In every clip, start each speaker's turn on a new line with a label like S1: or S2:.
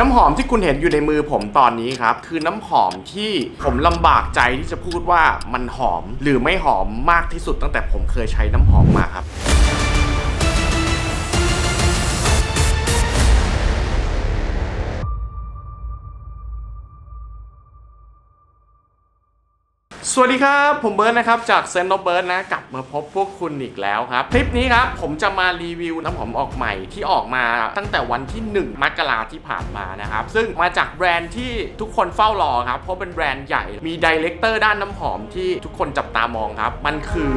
S1: น้ำหอมที่คุณเห็นอยู่ในมือผมตอนนี้ครับ คือน้ำหอมที่ผมลำบากใจที่จะพูดว่ามันหอมหรือไม่หอมมากที่สุดตั้งแต่ผมเคยใช้น้ำหอมมาครับ สวัสดีครับ ผมเบิร์ดนะครับ จากเซนต์โนเบิร์ดนะ กลับมาพบพวกคุณอีกแล้วครับ คลิปนี้ครับ ผมจะมารีวิวน้ำหอมออกใหม่ที่ออกมาตั้งแต่วันที่ 1 มกราที่ผ่านมานะครับ ซึ่งมาจากแบรนด์ที่ทุกคนเฝ้ารอครับ เพราะเป็นแบรนด์ใหญ่มีดีเลกเตอร์ด้านน้ำหอมที่ทุกคนจับตามองครับ มันคือ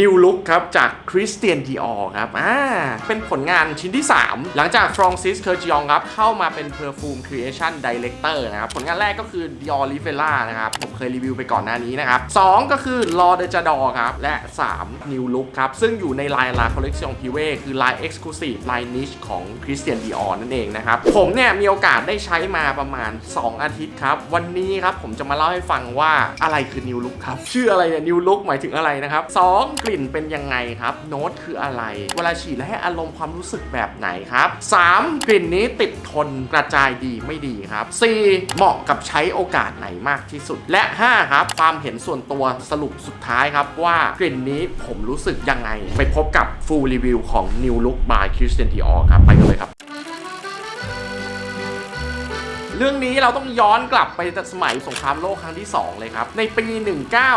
S1: New Look ครับจาก Christian Dior ครับอ่าเป็นผลงานชิ้นที่ 3 หลังจาก Francis k e r j i o n ครับเข้ามาเป็น Perfume Creation Director นะครับ ผลงานแรกก็คือ Dior Rivera นะครับ ผมเคยรีวิวไปก่อนหน้านี้นะครับ2ก็คือ Law de Jador ครับ และ3 New Look ครับ ซึ่งอยู่ในลาย La Collection Privé คือลาย Exclusive ลาย Niche ของ Christian Dior นั่นเองนะครับ ผมเนี่ยมีโอกาสได้ใช้มาประมาณ 2 อาทิตย์ครับ วันนี้ครับผมจะมาเล่าให้ฟังว่าอะไรคือ New Look ครับชื่ออะไรเนี่ย New Look หมายถึงอะไรนะครับ2ลิ่นเป็นยังไงครับ โน้ตคืออะไร เวลาฉีดแล้วให้อารมณ์ความรู้สึกแบบไหนครับ 3 กลิ่นนี้ติดทนกระจายดีไม่ดีครับ 4 เหมาะกับใช้โอกาสไหนมากที่สุด และ 5 ครับ ความเห็นส่วนตัวสรุปสุดท้ายครับว่ากลิ่นนี้ผมรู้สึกยังไง ไปพบกับฟูลรีวิวของ New Look by Christian Dior ครับ ไปกันเลยครับ เรื่องนี้เราต้องย้อนกลับไปสมัยสงครามโลกครั้งที่ 2 เลยครับ ในปี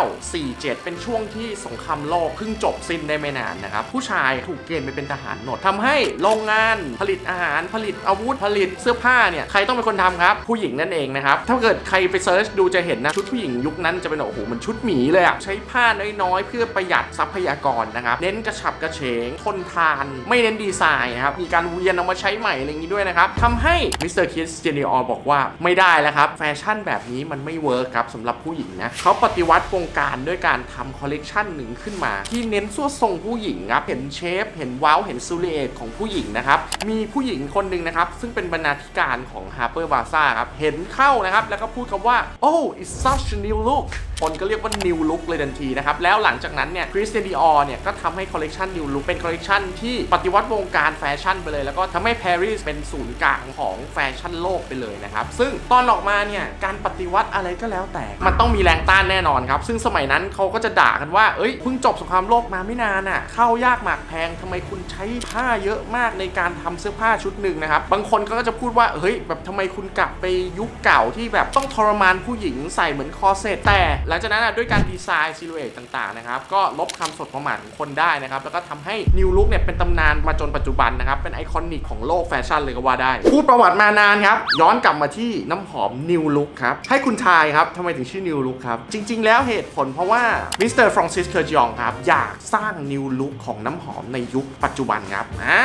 S1: 1947 เป็นช่วงที่สงครามโลกเพิ่งจบสิ้นได้ไม่นานนะครับ ผู้ชายถูกเกณฑ์ไปเป็นทหารหมดทำให้โรงงานผลิตอาหารผลิตอาวุธผลิตเสื้อผ้าเนี่ยใครต้องเป็นคนทำครับ ผู้หญิงนั่นเองนะครับ ถ้าเกิดใครไปเซิร์ชดูจะเห็นนะ ชุดผู้หญิงยุคนั้นจะเป็นโอ้โหมันชุดหมีเลยอะใช้ผ้าน้อยๆ เพื่อประหยัดทรัพยากรนะครับเน้นกระฉับกระเฉงทนทาน ไม่เน้นดีไซน์นะครับมีการเวียนเอามาใช้ใหม่อะไรอย่างนี้ด้วยนะครับทำให้มิสเตอร์คิสเจเนอบอกว่าไม่ได้แล้วครับ แฟชั่นแบบนี้มันไม่เวิร์คครับสำหรับผู้หญิงนะเขาปฏิวัติวงการด้วยการทำคอลเลกชันหนึ่งขึ้นมา ที่เน้นส่วดทรงผู้หญิงครับเห็นเชฟเห็นว้าเห็นซูเรตของผู้หญิงนะครับมีผู้หญิงคนหนึ่งนะครับซึ่งเป็นบรรณาธิการของ Harper b a z a r ครับเห็นเข้านะครับแล้วก็พูดคำว่า oh it's such a new look คนก็เรียกว่า new look เลยทันทีนะครับ แล้วหลังจากนั้นเนี่ย Christian Dior เนี่ย ก็ทำให้คอลเลกชัน new look เป็นคอลเลกชันที่ปฏิวัติวงการแฟชั่นไปเลย แล้วก็ทำให้ปารีสเป็นศูนย์กลางของแฟชั่นโลกไปเลยนะครับซึ่งตอนออกมาเนี่ยการปฏิวัติอะไรก็แล้วแต่ มันต้องมีแรงต้านแน่นอนครับ ซึ่งสมัยนั้นเขาก็จะด่ากันว่า เอ้ยเพิ่งจบสงครามโลกมาไม่นานอะเข้ายากหมากแพงทำไมคุณใช้ผ้าเยอะมากในการทำเสื้อผ้าชุดหนึ่งนะครับ บางคนก็จะพูดว่าเฮ้ยแบบทำไมคุณกลับไปยุคเก่าที่แบบต้องทรมานผู้หญิงใส่เหมือนคอร์เซตแต่ หลังจากนั้นอะด้วยการดีไซน์ซิลูเอตต่างๆนะครับก็ลบคำสดประมาทของคนได้นะครับแล้วก็ทำให้นิวลุคเนี่ยเป็นตำนานมาจนปัจจุบันนะครับเป็นไอคอนิกของโลกแฟชั่นเลยก็ว่าได้ พูดประวัติมานานครับย้อนกลับมาที่น้ำหอมนิวลุคครับ ให้คุณทายครับทำไมถึงชื่อนิวลุคครับ จริง ๆ แล้วเหตุผลเพราะว่ามิสเตอร์ฟรานซิสเคอร์จองครับ อยากสร้างนิวลุคของน้ำหอมในยุคปัจจุบันครับอ่า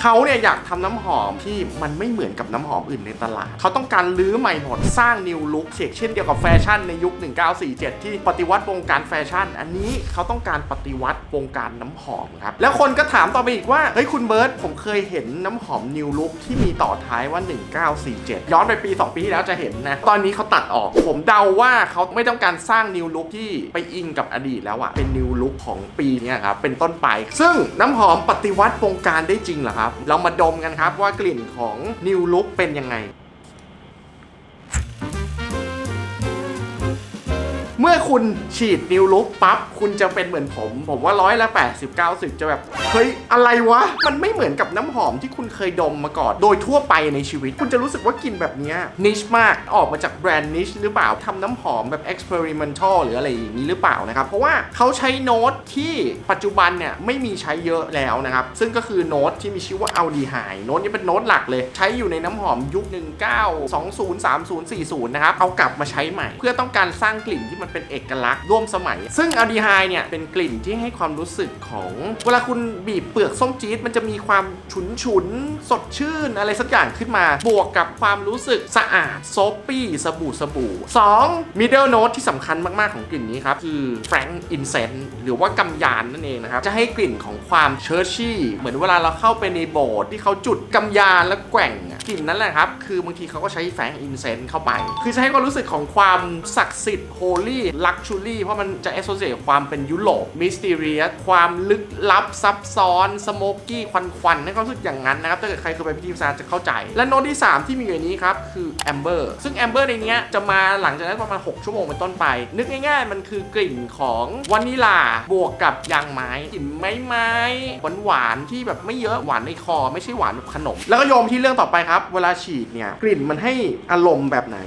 S1: เขาเนี่ยอยากทำน้ำหอมที่มันไม่เหมือนกับน้ำหอมอื่นในตลาด เขาต้องการลื้อใหม่หมดสร้างนิวลุคเช่นเดียวกับแฟชั่นในยุค 1947 ที่ปฏิวัติวงการแฟชั่น อันนี้เขาต้องการปฏิวัติวงการน้ำหอมครับแล้วคนก็ถามต่อไปอีกว่าเฮ้ยคุณเบิร์ตผมเคยเห็นน้ำหอมนิวลุคที่มีต่อท้ายว่า 1947 ย้อนไปปี2ปีที่แล้วจะเห็นนะ ตอนนี้เขาตัดออก ผมเดาว่าเขาไม่ต้องการสร้างนิวลุคที่ไปอิงกับอดีตแล้วอะเป็นนิวลุคของปีนี้ครับ เป็นต้นไป ซึ่งน้ำหอมปฏิวัติวงการได้จริงเหรอครับ เรามาดมกันครับว่ากลิ่นของนิวลุคเป็นยังไง เมื่อคุณฉีดนิวลุกปั๊บคุณจะเป็นเหมือนผม ผมว่าร้อยละ80 90 จะแบบเฮ้ยอะไรวะ มันไม่เหมือนกับน้ำหอมที่คุณเคยดมมาก่อน โดยทั่วไปในชีวิต คุณจะรู้สึกว่ากลิ่นแบบนี้นิชมากออกมาจากแบรนด์นิชหรือเปล่าทำน้ำหอมแบบ experimental หรืออะไรอย่างนี้หรือเปล่านะครับ เพราะว่าเขาใช้โน้ตที่ปัจจุบันเนี่ยไม่มีใช้เยอะแล้วนะครับ ซึ่งก็คือโน้ตที่มีชื่อว่าอัลดีไฮโน้ตนี้เป็นโน้ตหลักเลย ใช้อยู่ในน้ำหอมยุค 19 20 30 40 นะครับเอากลับมาใช้ใหม่ เพื่อต้องการสร้างกลิ่นที่มันเป็นเอกลักษณ์ร่วมสมัย ซึ่งอัลดีไฮเนี่ยเป็นกลิ่นที่ให้ความรู้สึกของเวลาคุณบีบเปลือกส้มจี๊ดมันจะมีความฉุนฉุนสดชื่นอะไรสักอย่างขึ้นมา บวกกับความรู้สึกสะอาด โซปปี้ สบู่สบู่ 2. middle note ที่สำคัญมากๆของกลิ่นนี้ครับ คือ frank incense หรือว่ากำยานนั่นเองนะครับ จะให้กลิ่นของความเชอร์ชี่ เหมือนเวลาเราเข้าไปในโบสถ์ที่เขาจุดกำยานแล้วแกว่งอะ กลิ่นนั้นแหละครับ คือบางทีเขาก็ใช้แฝงอินเซนต์เข้าไป คือจะให้ความรู้สึกของความศักดิ์สิทธิ์โฮลี่ลักชูรี่เพราะมันจะ a อ s โ c เ t e ความเป็นยุโรปมิส t ต r รียสความลึกลับซับซ้อนสโมกกี้ควันควันๆให้ความรู้สึกอย่างนั้นนะครับถ้าเกิดใครเคยไปพิธีซานจะเข้าใจ และโน้ตที่ 3 ที่มีอยู่ในนี้ครับคือแอมเบอร์ซึ่งแอมเบอร์ในเนี้ยจะมาหลังจากนั้นประมาณ 6 ชั่วโมงเป็นต้นไป นึกง่ายๆ มันคือกลิ่นของวานิลาบวกกับยางไม้กลิ่นไม้ไม้หวานหวานๆที่แบบไม่เยอะหวานในคอ ไม่ใช่หวานแบบขนม แล้วก็โยมที่เรื่องต่อไปครับเวลาฉีดเนี่ยกลิ่นมันให้อารมณ์แบบไหน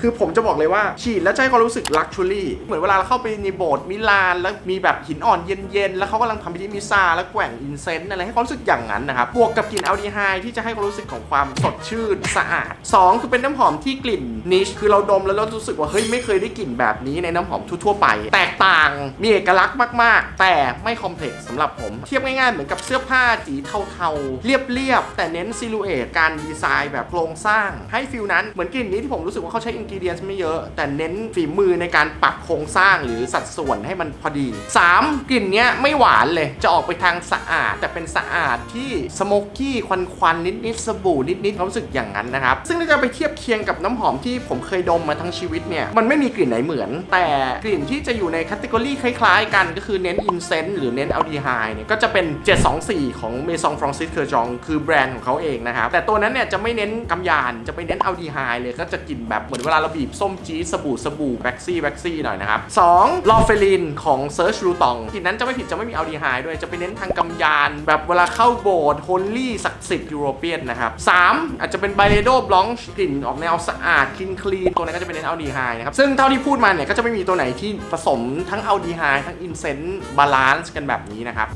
S1: คือผมจะบอกเลยว่าฉีดแล้วจะให้ความรู้สึกลักชัวรี่เหมือนเวลาเราเข้าไปในโบสถ์มิลาน แล้วมีแบบหินอ่อนเย็นๆ แล้วเขากำลังทำพิธีมิซาแล้วแกว่งอินเซนต์อะไรให้ความรู้สึกอย่างนั้นนะครับบวกกับกลิ่นอัลดีไฮด์ที่จะให้ความรู้สึกของความสดชื่นสะอาด 2 คือเป็นน้ำหอมที่กลิ่นนิชคือเราดมแล้วเรารู้สึกว่าเฮ้ยไม่เคยได้กลิ่นแบบนี้ในน้ำหอมทั่วๆไป แตกต่างมีเอกลักษณ์มากๆ แต่ไม่คอมเพล็กซ์สำหรับผมเทียบง่ายๆเหมือนกับเสื้อผ้าสีเทาๆเรียบๆแต่เน้นซิลูเอตการดีไซน์แบบโครงสร้างให้ฟิลนั้นเหมือนกลิ่นนี้ที่ผมรู้สึกว่าเขาใช้อินกิเดียนไม่เยอะ แต่เน้นฝีมือในการปรับโครงสร้างหรือสัดส่วนให้มันพอดี 3. กลิ่นเนี้ยไม่หวานเลย จะออกไปทางสะอาด แต่เป็นสะอาดที่สโมกกี้ควันควันๆนิดๆสบู่นิดๆความรู้สึกอย่างนั้นนะครับ ซึ่งถ้าจะไปเทียบเคียงกับน้ำหอมที่ผมเคยดมมาทั้งชีวิตเนี่ยมันไม่มีกลิ่นไหนเหมือน แต่กลิ่นที่จะอยู่ในคัตติกรีคล้ายๆ กันก็คือเน้นอินเซนต์หรือเน้นอัลดีไฮเนี่ยก็จะเป็น 724 ของเมซองฟรองซิสเคอร์จองคือแบรนด์ของเขาเองนะครับแต่ตัวนั้นเนี่ยจะไม่เน้นกำยานจะไปเน้นอัลดีไฮเลยก็จะกลิ่นแบบเหมือนเวลาเราบีบส้มจี๊ดสบู่สบู่แว็กซี่แว็กซี่หน่อยนะครับ2ลอเฟลินของเซิร์ชรูตองกลิ่นนั้นจะไม่ผิดจะไม่มีอัลดีไฮด้วยจะไปเน้นทางกำยาน แบบเวลาเข้าโบสถ์โฮลลี่ศักดิ์สิทธิ์ยุโรเปียนนะครับสามอาจจะเป็นไบเลโดบลองกลิ่นออกแนวสะอาดคลีนคลีนตัวนั้นก็จะเป็นเน้นอัลดีไฮนะครับซึ่งเท่าที่พูดมาเนี่ยก็จะไม่มีตัวไหนที่ผสมทั้งอัลดีไฮทั้งอินเซนต์บาลานซ์กันแบบนี้นะครับ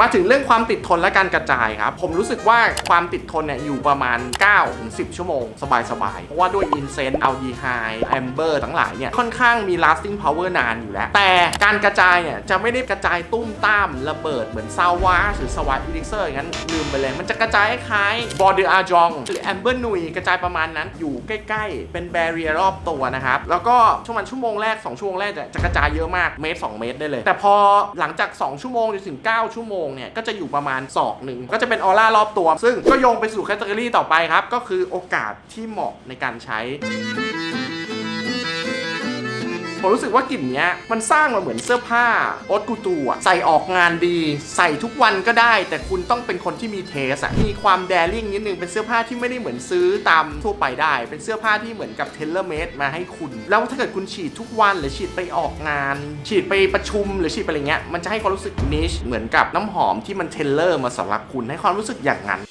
S1: มาถึงเรื่องความติดทนและการกระจายครับ ผมรู้สึกว่าความติดทนเนี่ยอยู่ประมาณ9-10 ชั่วโมง สบายๆ เพราะว่าด้วยอินเซนต์อัลดีไฮแอมเบอร์ทั้งหลายเนี่ย ค่อนข้างมี lasting power นานอยู่แล้ว แต่การกระจายเนี่ยจะไม่ได้กระจายตุ้มตามระเบิดเหมือนซาวาหรือสวาตอิลิเซอร์อย่างนั้นลืมไปเลย มันจะกระจายคล้ายบอร์เดอร์อาจองหรือแอมเบอร์นุยกระจายประมาณนั้นอยู่ใกล้ๆ เป็นแบเรียรอบตัวนะครับแล้วก็ช่วงมันชั่วโมงแรก 2 ชั่วโมงแรกจะจะกระจายเยอะมากเมตร 2 เมตรได้เลย แต่พอหลังจาก 2 ชั่วโมงจนถึง 9 ชั่วโมงเนี่ยก็จะอยู่ประมาณศอกหนึ่งก็จะเป็นออร่ารอบตัว ซึ่งก็โยงไปสู่แคตตาล็อต่อไปครับ ก็คือโอกาสที่เหมาะในการใช้ ผมรู้สึกว่ากลิ่นเนี้ยมันสร้างมาเหมือนเสื้อผ้าโอตกูตูอะใส่ออกงานดี ใส่ทุกวันก็ได้ แต่คุณต้องเป็นคนที่มีเทสอะมีความแดริ่งนิดนึงเป็นเสื้อผ้าที่ไม่ได้เหมือนซื้อตามทั่วไปได้ เป็นเสื้อผ้าที่เหมือนกับเทเลเมดมาให้คุณ แล้วถ้าเกิดคุณฉีดทุกวันหรือฉีดไปออกงาน ฉีดไปประชุมหรือฉีดไปอะไรเงี้ยมันจะให้ความรู้สึกนิชเหมือนกับน้ำหอมที่มันเทเลอร์มาสำหรับคุณให้ความรู้สึกอย่างนั้น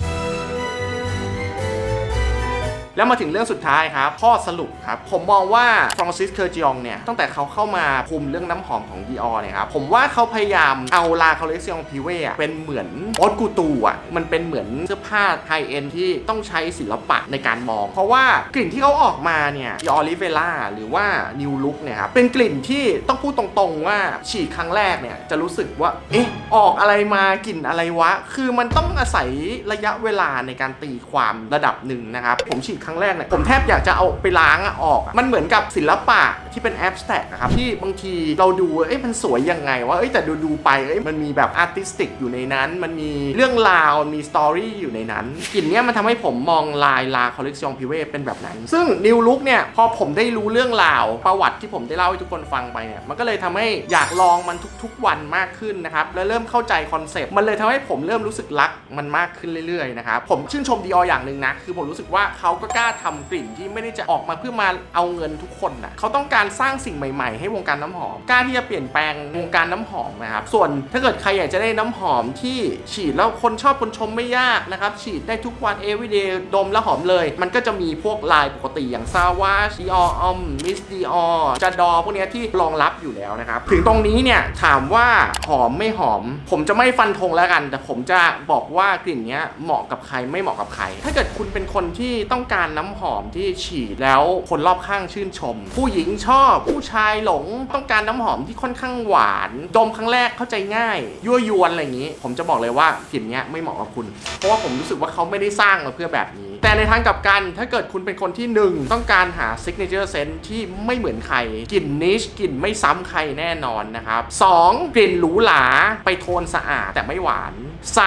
S1: แล้วมาถึงเรื่องสุดท้ายครับ ข้อสรุปครับ ผมมองว่าฟรองซิสเคอร์จิองเนี่ย ตั้งแต่เขาเข้ามาคุมเรื่องน้ำหอมของ Dior เนี่ยครับ ผมว่าเขาพยายามเอาลาคอลเล t ซิองพิเวเป็นเหมือนโอตกูตูอะ มันเป็นเหมือนเสื้อผ้าไฮเอ็นที่ต้องใช้ศิลปะในการมอง เพราะว่ากลิ่นที่เขาออกมาเนี่ย Dior Rivera หรือว่า New Look เนี่ยครับ เป็นกลิ่นที่ต้องพูดตรงๆว่าฉีดครั้งแรกเนี่ยจะรู้สึกว่า เอ๊ะ ออกอะไรมากลิ่นอะไรวะ คือมันต้องอาศัยระยะเวลาในการตีความระดับหนึ่งนะครับ ผมฉีดครั้งแรกเนี่ยผมแทบอยากจะเอาไปล้างอะออกอะมันเหมือนกับศิลปะที่เป็นแอบสแต็กครับที่บางทีเราดูเอ้ยมันสวยยังไงวะเอ้ยแต่ดูดูไปเอ้ยมันมีแบบอาร์ติสติกอยู่ในนั้น มันมีเรื่องราวมีสตอรี่อยู่ในนั้นกลิ่นเนี้ยมันทำให้ผมมองลายลาคอลเลกชันพิเวเป็นแบบนั้น ซึ่งนิวลุกเนี่ยพอผมได้รู้เรื่องราวประวัติที่ผมได้เล่าให้ทุกคนฟังไปเนี่ยมันก็เลยทำให้อยากลองมันทุกๆวันมากขึ้นนะครับและเริ่มเข้าใจคอนเซปต์มันเลยทำให้ผมเริ่มรู้สึกรักมันมากขึ้นเรื่อยๆนะครับผมชื่นชมดีออย่างหนึ่งนะคือผมรู้สึกว่าเขาก็กล้าทำกลิ่นที่ไม่ได้จะออกมาเพื่อมาเอาเงินทุกคนนะเขาต้องการสร้างสิ่งใหม่ๆ ให้วงการน้ำหอมกล้าที่จะเปลี่ยนแปลงวงการน้ำหอมนะครับส่วนถ้าเกิดใครอยากจะได้น้ำหอมที่ฉีดแล้วคนชอบคนชมไม่ยากนะครับฉีดได้ทุกวัน everyday ดมแล้วหอมเลย มันก็จะมีพวกลายปกติอย่างซาวาชีอออมมิสดีออจาดดอพวกเนี้ยที่รองรับอยู่แล้วนะครับถึงตรงนี้เนี่ยถามว่าหอมไม่หอม ผมจะไม่ฟันธงแล้วกัน แต่ผมจะบอกว่ากลิ่นเนี้ยเหมาะกับใครไม่เหมาะกับใคร ถ้าเกิดคุณเป็นคนที่ต้องการารน้ำหอมที่ฉีดแล้วคนรอบข้างชื่นชม ผู้หญิงชอบผู้ชายหลงต้องการน้ำหอมที่ค่อนข้างหวาน ดมครั้งแรกเข้าใจง่าย ยั่วยวนอะไรอย่างนี้ ผมจะบอกเลยว่ากลิ่นเนี้ยไม่เหมาะกับคุณ เพราะว่าผมรู้สึกว่าเขาไม่ได้สร้างมาเพื่อแบบนี้ แต่ในทางกลับกันถ้าเกิดคุณเป็นคนที่หนึ่งต้องการหา signature scent ที่ไม่เหมือนใครกลิ่นนิชกลิ่นไม่ซ้ำใครแน่นอนนะครับ 2. กลิ่นหรูหราไปโทนสะอาดแต่ไม่หวาน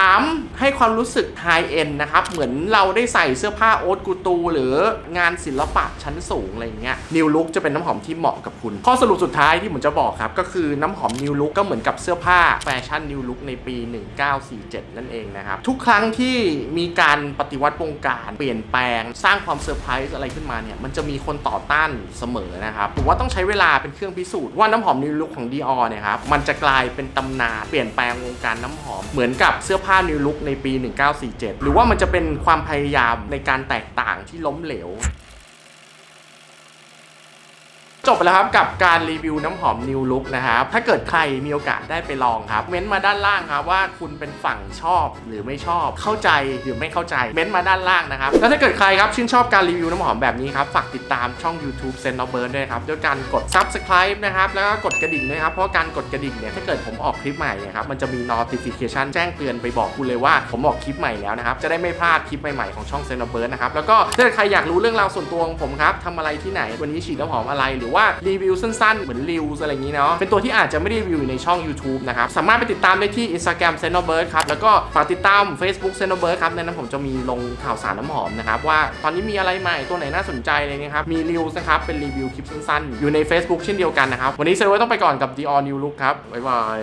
S1: 3. ให้ความรู้สึกไฮเอ็นนะครับเหมือนเราได้ใส่เสื้อผ้าโอ๊ตกูตูหรืองานศิลปะชั้นสูงอะไรเงี้ยนิวลุกจะเป็นน้ำหอมที่เหมาะกับคุณ ข้อสรุปสุดท้ายที่ผมจะบอกครับก็คือน้ำหอมนิวลุกก็เหมือนกับเสื้อผ้าแฟชั่นนิวลุกในปี 1947 นั่นเองนะครับ ทุกครั้งที่มีการปฏิวัติวงการเปลี่ยนแปลง สร้างความเซอร์ไพรส์อะไรขึ้นมาเนี่ยมันจะมีคนต่อต้านเสมอนะครับผมว่าต้องใช้เวลาเป็นเครื่องพิสูจน์ว่าน้ำหอมนิวลุกของ Dior เนี่ยครับมันจะกลายเป็นตำนานเปลี่ยนแปลงวงการน้ำหอมเหมือนกับเสื้อผ้านิวลุกในปี 1947 หรือว่ามันจะเป็นความพยายามในการแตกต่างที่ล้มเหลว จบไปแล้วครับกับการรีวิวน้ำหอม New Look นะครับถ้าเกิดใครมีโอกาสได้ไปลองครับเม้นต์มาด้านล่างครับว่าคุณเป็นฝั่งชอบหรือไม่ชอบ เข้าใจหรือไม่เข้าใจเม้นต์มาด้านล่างนะครับแล้วถ้าเกิดใครครับชื่นชอบการรีวิวน้ำหอมแบบนี้ครับฝากติดตามช่อง YouTube s e n t o b i r d ด้วยครับด้วยการกด Subscribe นะครับแล้วก็กดกระดิ่งด้วยครับเพราะการกดกระดิ่งเนี่ยถ้าเกิดผมออกคลิปใหม่เนี่ยครับมันจะมี notification แจ้งเตือนไปบอกคุณเลยว่าผมออกคลิปใหม่แล้วนะครับจะได้ไม่พลาดคลิปใหม่ๆของช่อง s e n t o b i r d นะครับแล้วก็ถ้าเกิดใครอยากรู้เรื่องราวส่วนตัวของผมครับทำอะไรที่ไหนวันนี้ฉีดน้ำหอมอะไรหรือว่ารีวิวสั้นๆ เหมือนรีวิวอะไรอย่างนี้เนาะเป็นตัวที่อาจจะไม่ได้รีวิวอยู่ในช่อง YouTube นะครับ สามารถไปติดตามได้ที่ Instagram s e n o b i r d ครับ แล้วก็ฝากติดตาม Facebook s e n o b i r d ครับ ในนั้นผมจะมีลงข่าวสารน้ำหอมนะครับ ว่าตอนนี้มีอะไรใหม่ตัวไหนน่าสนใจอะไรเงี้ยครับ มีรีวิวนะครับ เป็นรีวิวคลิปสั้นๆ อยู่ใน Facebook เช่นเดียวกันนะครับ วันนี้เซอร์ไว้ต้องไปก่อนกับ Dior New Look ครับบ๊ายบาย